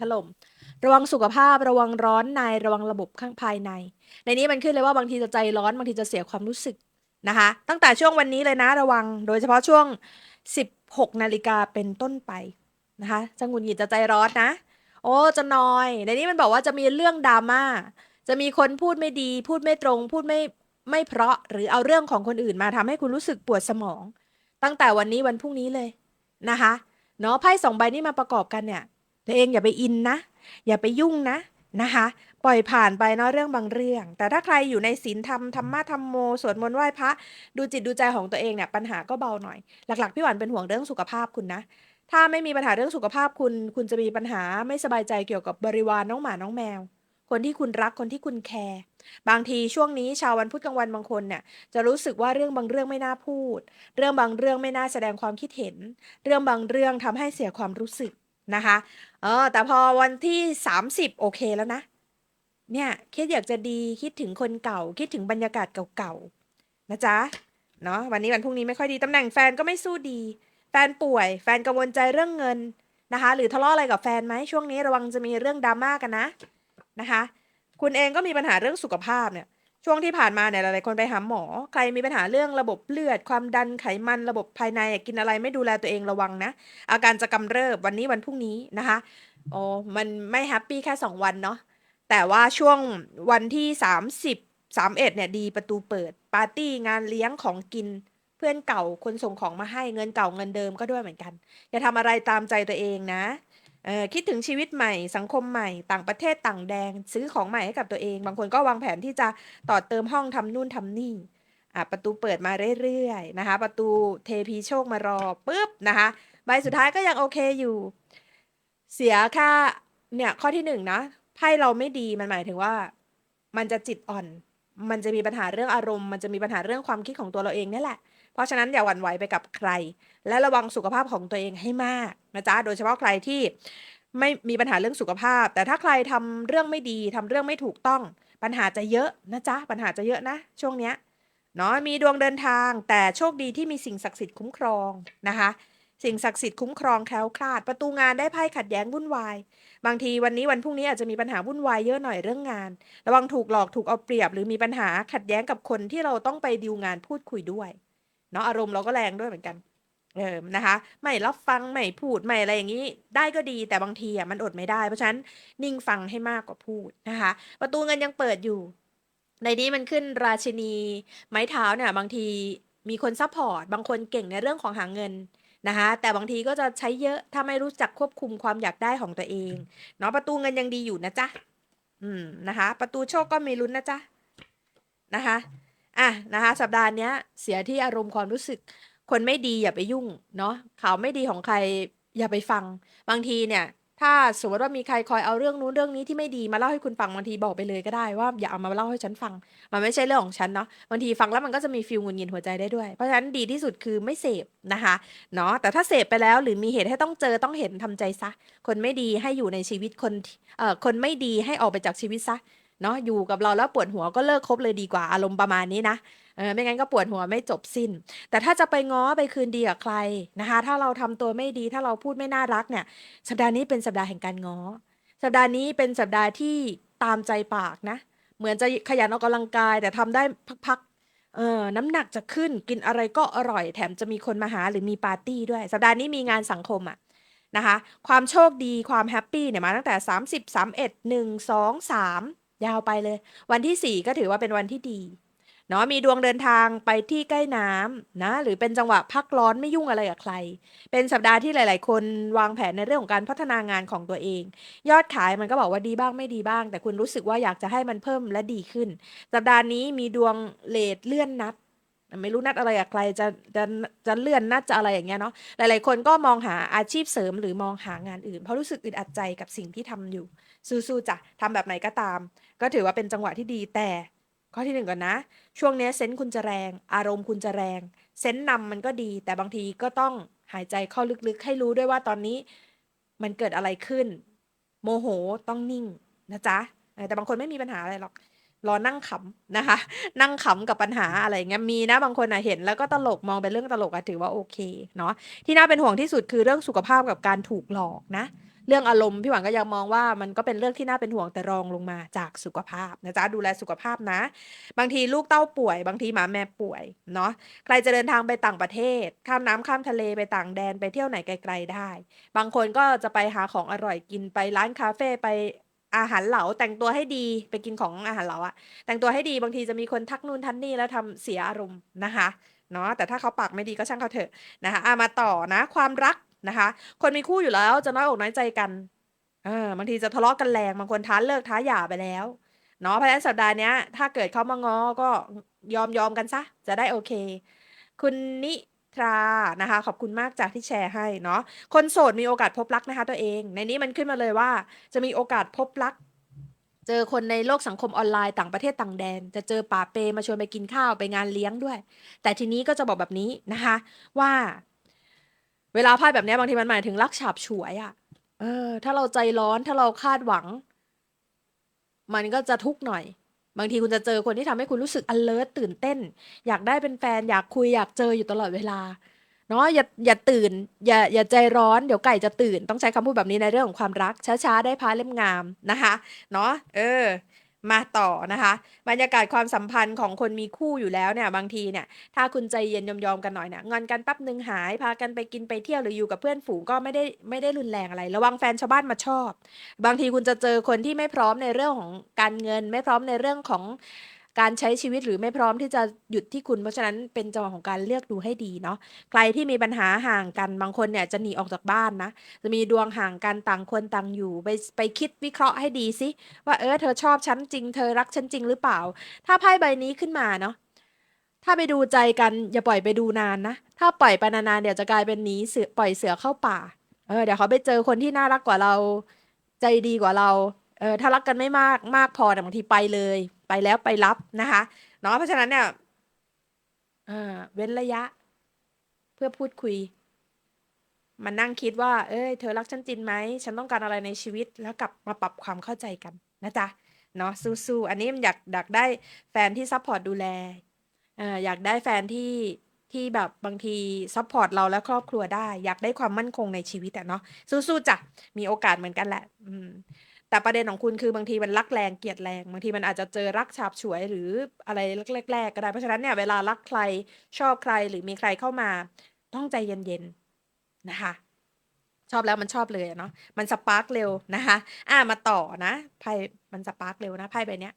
ถล่ม ระวังสุขภาพระวังร้อนในระวังระบบข้างภายใน ในนี้มันขึ้นเลยว่าบางทีจะใจร้อนบางทีจะเสียความรู้สึกนะคะ ตั้งแต่ช่วงวันนี้เลยนะระวัง โดยเฉพาะช่วง 16 นาฬิกาเป็นต้นไปนะคะจะหงุดหงิดจะใจร้อนนะ โอ้จะนอย ในนี้มันบอกว่าจะมีเรื่องดราม่าจะมีคนพูดไม่ดี พูดไม่ตรง พูดไม่ไม่เพราะหรือเอาเรื่องของคนอื่นมาทำให้คุณรู้สึกปวดสมอง ตั้งแต่วันนี้วันพรุ่งนี้เลยนะคะเนาะไพ่สองใบนี้มาประกอบกันเนี่ย ตัวเองอย่าไปอินนะ อย่าไปยุ่งนะนะคะ ปล่อยผ่านไปเนาะเรื่องบางเรื่อง แต่ถ้าใครอยู่ในศีลธรรมธรรมะธรรมโมสวดมนต์ไหว้พระดูจิตดูใจของตัวเองเนี่ยปัญหาก็เบาหน่อย หลักๆพี่หวานเป็นห่วงเรื่องสุขภาพคุณนะ ถ้าไม่มีปัญหาเรื่องสุขภาพคุณคุณจะมีปัญหาไม่สบายใจเกี่ยวกับบริวารน้องหมาน้องแมว คนที่คุณรักคนที่คุณแคร์บางทีช่วงนี้ชาววันพุธกลางวันบางคนเนี่ยจะรู้สึกว่าเรื่องบางเรื่องไม่น่าพูด เรื่องบางเรื่องไม่น่าแสดงความคิดเห็น เรื่องบางเรื่องทำให้เสียความรู้สึก นะคะ เออ แต่พอวันที่ 30 โอเคแล้วนะ เนี่ยคิดอยากจะดีคิดถึงคนเก่า คิดถึงบรรยากาศเก่าๆนะจ๊ะเนาะวันนี้วันพรุ่งนี้ไม่ค่อยดีตำแหน่งแฟนก็ไม่สู้ดี แฟนป่วย แฟนกังวลใจเรื่องเงินนะคะ หรือทะเลาะอะไรกับแฟนไหมช่วงนี้ระวังจะมีเรื่องดราม่ากันนะนะคะ คุณเองก็มีปัญหาเรื่องสุขภาพเนี่ย ช่วงที่ผ่านมาเนี่ยหลาย ๆ คนไปหาหมอ ใครมีปัญหาเรื่องระบบเลือด ความดัน ไขมัน ระบบภายในอะ กินอะไรไม่ดูแลตัวเองระวังนะ อาการจะกำเริบวันนี้วันพรุ่งนี้นะคะโอ้มันไม่แฮปปี้แค่ 2 วันเนาะ แต่ว่าช่วงวันที่ 30 31 เนี่ยดี ประตูเปิด ปาร์ตี้งานเลี้ยง ของกิน เพื่อนเก่า คนส่งของมาให้ เงินเก่าเงินเดิมก็ด้วยเหมือนกัน อย่าทำอะไรตามใจตัวเองนะ เออ คิดถึงชีวิตใหม่ สังคมใหม่ ต่างประเทศ ต่างแดงซื้อของใหม่ให้กับตัวเอง บางคนก็วางแผนที่จะต่อเติมห้อง ทำนู่นทำนี่ อะประตูเปิดมาเรื่อย ๆ นะคะ ประตูเทพีโชคมารอปุ๊บนะคะ ใบสุดท้ายก็ยังโอเคอยู่ เสียค่า เนี่ยข้อที่หนึ่งนะ ไพ่เราไม่ดี มันหมายถึงว่า มันจะจิตอ่อน มันจะมีปัญหาเรื่องอารมณ์ มันจะมีปัญหาเรื่องความคิดของตัวเราเองนี่แหละ เพราะฉะนั้นอย่าหวั่นไหวไปกับใคร และระวังสุขภาพของตัวเองให้มาก นะจ๊ะโดยเฉพาะใครที่ไม่มีปัญหาเรื่องสุขภาพ แต่ถ้าใครทำเรื่องไม่ดีทำเรื่องไม่ถูกต้อง ปัญหาจะเยอะนะจ๊ะปัญหาจะเยอะนะ ช่วงเนี้ยเนาะมีดวงเดินทาง แต่โชคดีที่มีสิ่งศักดิ์สิทธิ์คุ้มครองนะคะสิ่งศักดิ์สิทธิ์คุ้มครองแคล้วคลาด ประตูงานได้ไพ่ขัดแย้งวุ่นวาย บางทีวันนี้วันพรุ่งนี้อาจจะมีปัญหาวุ่นวายเยอะหน่อยเรื่องงาน ระวังถูกหลอกถูกเอาเปรียบ หรือมีปัญหาขัดแย้งกับคนที่เราต้องไปดีลงานพูดคุยด้วยเนาะอารมณ์เราก็แรงด้วยเหมือนกัน เออนะคะ ไม่รับฟัง ไม่พูด ไม่อะไรอย่างนี้ ได้ก็ดี แต่บางทีอะมันอดไม่ได้ เพราะฉะนั้นนิ่งฟังให้มากกว่าพูดนะคะ ประตูเงินยังเปิดอยู่ ในนี้มันขึ้นราชินี ไม้เท้าเนี่ยบางทีมีคนซัพพอร์ต บางคนเก่งในเรื่องของหาเงินนะคะแต่บางทีก็จะใช้เยอะถ้าไม่รู้จักควบคุมความอยากได้ของตัวเองเนาะประตูเงินยังดีอยู่นะจ๊ะอืมนะคะ ประตูโชคก็มีลุ้นนะจ๊ะนะคะอะนะคะ สัปดาห์เนี้ยเสียที่อารมณ์ความรู้สึก คนไม่ดีอย่าไปยุ่งเนาะ ข่าวไม่ดีของใครอย่าไปฟัง บางทีเนี่ย ถ้าสมมติว่ามีใครคอยเอาเรื่องนู้นเรื่องนี้ที่ไม่ดีมาเล่าให้คุณฟังบางทีบอกไปเลยก็ได้ว่าอย่าเอามาเล่าให้ฉันฟัง มันไม่ใช่เรื่องของฉันเนาะบางทีฟังแล้วมันก็จะมีฟีลหงุนงินหัวใจได้ด้วยเพราะฉะนั้นดีที่สุดคือไม่เสพนะคะเนาะแต่ถ้าเสพไปแล้วหรือมีเหตุให้ต้องเจอต้องเห็นทำใจซะ คนไม่ดีให้อยู่ในชีวิตคนเอ่อคนไม่ดีให้ออกไปจากชีวิตซะเนาะอยู่กับเราแล้วปวดหัวก็เลิกคบเลยดีกว่าอารมณ์ประมาณนี้นะ เออไม่งั้นก็ปวดหัวไม่จบสิ้น แต่ถ้าจะไปง้อไปคืนดีกับใครนะคะ ถ้าเราทำตัวไม่ดีถ้าเราพูดไม่น่ารักเนี่ย สัปดาห์นี้เป็นสัปดาห์แห่งการง้อ สัปดาห์นี้เป็นสัปดาห์ที่ตามใจปากนะ เหมือนจะขยันออกกำลังกาย แต่ทำได้พักๆเออน้ำหนักจะขึ้นกินอะไรก็อร่อย แถมจะมีคนมาหาหรือมีปาร์ตี้ด้วย สัปดาห์นี้มีงานสังคมอะนะคะ ความโชคดีความแฮปปี้เนี่ยมาตั้งแต่ 30 31 1 2 3 ยาวไปเลย วันที่ 4 ก็ถือว่าเป็นวันที่ดี เนาะมีดวงเดินทางไปที่ใกล้น้ำนะหรือเป็นจังหวะพักร้อนไม่ยุ่งอะไรกับใคร เป็นสัปดาห์ที่หลาย ๆ คนวางแผนในเรื่องของการพัฒนางานของตัวเอง ยอดขายมันก็บอกว่าดีบ้างไม่ดีบ้าง แต่คุณรู้สึกว่าอยากจะให้มันเพิ่มและดีขึ้น สัปดาห์นี้มีดวงเลทเลื่อนนัดไม่รู้นัดอะไรกับใครจะจะจะเลื่อนนัดจะอะไรอย่างเงี้ยเนาะหลาย ๆ คนก็มองหาอาชีพเสริมหรือมองหางานอื่น เพราะรู้สึกอึดอัดใจกับสิ่งที่ทำอยู่สู้ๆจ้ะทำแบบไหนก็ตาม ก็ถือว่าเป็นจังหวะที่ดีแต่ ข้อที่หนึ่งก่อนนะ ช่วงนี้เซนส์คุณจะแรง อารมณ์คุณจะแรง เซนส์นำมันก็ดี แต่บางทีก็ต้องหายใจเข้าลึกๆ ให้รู้ด้วยว่าตอนนี้มันเกิดอะไรขึ้น โมโหต้องนิ่งนะจ๊ะแต่บางคนไม่มีปัญหาอะไรหรอก รอนั่งขำนะคะ นั่งขำกับปัญหาอะไรเงี้ยมีนะบางคนอะเห็นแล้วก็ตลกมองเป็นเรื่องตลกอะถือว่าโอเคเนาะที่น่าเป็นห่วงที่สุดคือเรื่องสุขภาพกับการถูกหลอกนะ เรื่องอารมณ์พี่หวังก็ยังมองว่า มันก็เป็นเรื่องที่น่าเป็นห่วงแต่รองลงมาจากสุขภาพนะจ๊ะดูแลสุขภาพนะ บางทีลูกเต้าป่วย บางทีหมาแม่ป่วยเนาะใครจะเดินทางไปต่างประเทศ ข้ามน้ำข้ามทะเลไปต่างแดนไปเที่ยวไหนไกล ๆได้ บางคนก็จะไปหาของอร่อยกินไปร้านคาเฟ่ไปอาหารเหลาแต่งตัวให้ดีไปกินของอาหารเหลาอะแต่งตัวให้ดีบางทีจะมีคนทักนู่นทักนี่แล้วทำเสียอารมณ์นะคะเนาะแต่ถ้าเขาปากไม่ดีก็ช่างเขาเถอะนะคะอะมาต่อนะ ความรัก นะคะ คนมีคู่อยู่แล้วจะน้อยอกน้อยใจกันเออบางทีจะทะเลาะกันแรงบางคนท้าเลิกท้าหย่าไปแล้วเนาะเพราะฉะนั้นสัปดาห์เนี้ย ถ้าเกิดเขามาง้อก็ยอมยอมกันซะ จะได้โอเค คุณนิทรานะคะ ขอบคุณมากจากที่แชร์ให้เนาะคนโสดมีโอกาสพบรักนะคะ ตัวเอง ในนี้มันขึ้นมาเลยว่า จะมีโอกาสพบรัก เจอคนในโลกสังคมออนไลน์ต่างประเทศต่างแดน จะเจอป่าเปมาชวนไปกินข้าวไปงานเลี้ยงด้วย แต่ทีนี้ก็จะบอกแบบนี้นะคะ ว่า เวลาไพ่แบบเนี้ยบางทีมันหมายถึงรักฉาบฉวยอะ่ะ เออ ถ้าเราใจร้อนถ้าเราคาดหวัง มันก็จะทุกข์หน่อย บางทีคุณจะเจอคนที่ทำให้คุณรู้สึก alert ตื่นเต้น อยากได้เป็นแฟน อยากคุยอยากเจออยู่ตลอดเวลา เนาะอย่าอย่าตื่น อย่าอย่าใจร้อนเดี๋ยวไก่จะตื่น ต้องใช้คำพูดแบบนี้ในเรื่องของความรักช้าๆได้พาเล่มงามนะคะ เนาะเออ มาต่อนะคะ บรรยากาศความสัมพันธ์ของคนมีคู่อยู่แล้วเนี่ยบางทีเนี่ยถ้าคุณใจเย็นยอมๆกันหน่อยเนี่ยงอนกันแป๊บหนึ่งหายพากันไปกินไปเที่ยวหรืออยู่กับเพื่อนฝูงก็ไม่ได้ไม่ได้รุนแรงอะไร ระวังแฟนชาวบ้านมาชอบ บางทีคุณจะเจอคนที่ไม่พร้อมในเรื่องของการเงิน ไม่พร้อมในเรื่องของ การใช้ชีวิตหรือไม่พร้อมที่จะหยุดที่คุณ เพราะฉะนั้นเป็นจังหวะของการเลือกดูให้ดีเนาะใครที่มีปัญหาห่างกันบางคนเนี่ยจะหนีออกจากบ้านนะ จะมีดวงห่างกันต่างคนต่างอยู่ ไปไปคิดวิเคราะห์ให้ดีสิว่าเออเธอชอบฉันจริงเธอรักฉันจริงหรือเปล่า ถ้าไพ่ใบนี้ขึ้นมาเนาะถ้าไปดูใจกันอย่าปล่อยไปดูนานนะ ถ้าปล่อยไปนานๆเดี๋ยวจะกลายเป็นหนีเสือปล่อยเสือเข้าป่าเออเดี๋ยวเขาไปเจอคนที่น่ารักกว่าเรา ใจดีกว่าเรา เออถ้ารักกันไม่มากมากพอแต่บางทีไปเลย ไปแล้วไปรับนะคะเนาะเพราะฉะนั้นเนี่ยเออเว้นระยะ เพื่อพูดคุยมานั่งคิดว่า เอ้ยเธอรักฉันจริงไหมฉันต้องการอะไรในชีวิตแล้วกลับมาปรับความเข้าใจกันนะจ๊ะเนาะสู้ๆอันนี้มันอยากอยากได้แฟนที่ซัพพอร์ตดูแลเอออยากได้แฟนที่ที่แบบบางทีซัพพอร์ตเราและครอบครัวได้ อยากได้ความมั่นคงในชีวิตอะเนาะสู้ๆจ้ะมีโอกาสเหมือนกันแหละ อืม แต่ประเด็นของคุณ คือบางทีมันรักแรงเกลียดแรง บางทีมันอาจจะเจอรักฉาบฉวยหรืออะไรแรกๆก็ได้ เพราะฉะนั้นเนี่ยเวลารักใครชอบใครหรือมีใครเข้ามาต้องใจเย็นๆนะคะ ชอบแล้วมันชอบเลยเนาะมันสปาร์กเร็วนะคะ อ่ามาต่อนะไพ่มันสปาร์กเร็วนะไพ่ใบเนี้ย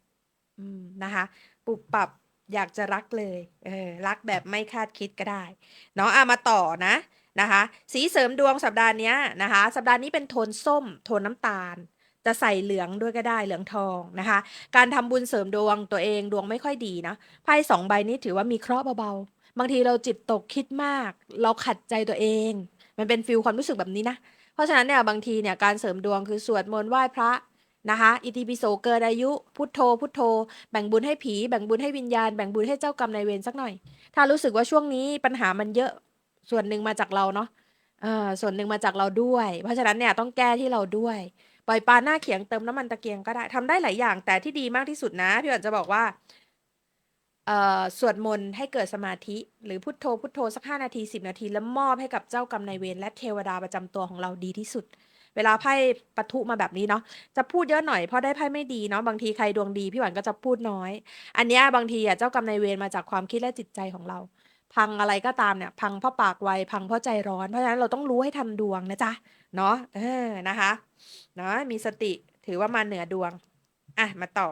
อืมนะคะปุบปับอยากจะรักเลย เออ รักแบบไม่คาดคิดก็ได้ เนาะอะมาต่อนะ นะคะ สีเสริมดวงสัปดาห์นี้นะคะ สัปดาห์นี้เป็นโทนส้ม โทนน้ำตาล จะใส่เหลืองด้วยก็ได้เหลืองทองนะคะ การทำบุญเสริมดวงตัวเองดวงไม่ค่อยดีนะไพ่สองใบนี้ถือว่ามีเคราะห์เบาๆ บางทีเราจิตตกคิดมาก เราขัดใจตัวเอง มันเป็นฟิลความรู้สึกแบบนี้นะ เพราะฉะนั้นเนี่ยบางทีเนี่ยการเสริมดวงคือสวดมนต์ไหว้พระนะคะอิติปิโสเกิดอายุ พุทโธ พุทโธ แบ่งบุญให้ผี แบ่งบุญให้วิญญาณ แบ่งบุญให้เจ้ากรรมนายเวรสักหน่อย ถ้ารู้สึกว่าช่วงนี้ปัญหามันเยอะส่วนหนึ่งมาจากเราเนาะเออส่วนหนึ่งมาจากเราด้วย เพราะฉะนั้นเนี่ยต้องแก้ที่เราด้วย ปล่อยปลาหน้าเขียงเติมน้ำมันตะเกียงก็ได้ทำได้หลายอย่าง แต่ที่ดีมากที่สุดนะ พี่หวันจะบอกว่าเอ่อสวดมนต์ให้เกิดสมาธิ หรือพุทโธพุทโธสักห้านาทีสิบนาที แล้วมอบให้กับเจ้ากรรมนายเวรและเทวดาประจำตัวของเราดีที่สุด เวลาไพ่ปะทุมาแบบนี้เนาะจะพูดเยอะหน่อยเพราะได้ไพ่ไม่ดีเนาะบางทีใครดวงดีพี่หวันก็จะพูดน้อย อันนี้บางทีอะเจ้ากรรมนายเวรมาจากความคิดและจิตใจของเรา พังอะไรก็ตามเนี่ย พังเพราะปากไว พังเพราะใจร้อน เพราะฉะนั้นเราต้องรู้ให้ทันดวงนะจ๊ะ เนาะเออนะคะเนาะมีสติถือว่ามาเหนือดวง อะ มาต่อ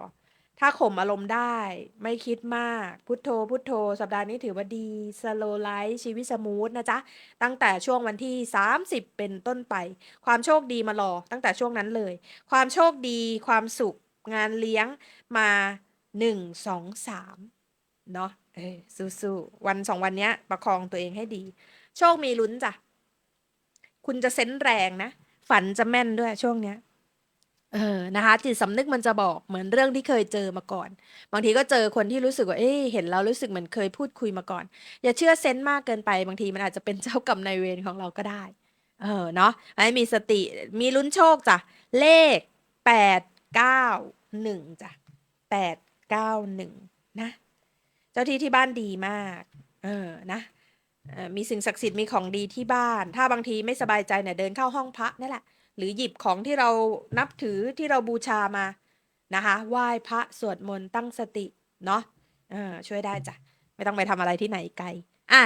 ถ้าข่มอารมณ์ได้ ไม่คิดมาก พุทโธ พุทโธ สัปดาห์นี้ถือว่าดี สโลไลฟ์ชีวิตสมูทนะจ๊ะ ตั้งแต่ช่วงวันที่ 30 เป็นต้นไป ความโชคดีมารอ ตั้งแต่ช่วงนั้นเลย ความโชคดี ความสุข งานเลี้ยงมา 1 2 3 เนาะ เออสู้ๆวันสองวันเนี้ย ประคองตัวเองให้ดี โชคมีลุ้นจ้ะ คุณจะเซนแรงนะ ฝันจะแม่นด้วยช่วงเนี้ย เออนะคะ จิตสำนึกมันจะบอกเหมือนเรื่องที่เคยเจอมาก่อน บางทีก็เจอคนที่รู้สึกว่าเอ๊ะเห็นแล้วรู้สึกเหมือนเคยพูดคุยมาก่อน อย่าเชื่อเซนมากเกินไป บางทีมันอาจจะเป็นเจ้ากรรมนายเวรของเราก็ได้ เออเนาะให้มีสติมีลุ้นโชคจ้ะเลขแปดเก้าหนึ่งจ้ะแปดเก้าหนึ่งนะ จ้าที่ที่บ้านดีมาก เออนะมีสิ่งศักดิ์สิทธิ์มีของดีที่บ้าน ถ้าบางทีไม่สบายใจเนี่ยเดินเข้าห้องพระนั่นแหละ หรือหยิบของที่เรานับถือที่เราบูชามานะคะไหว้พระสวดมนต์ตั้งสติ เนาะเออช่วยได้จ้ะ ไม่ต้องไปทำอะไรที่ไหนไกล อะ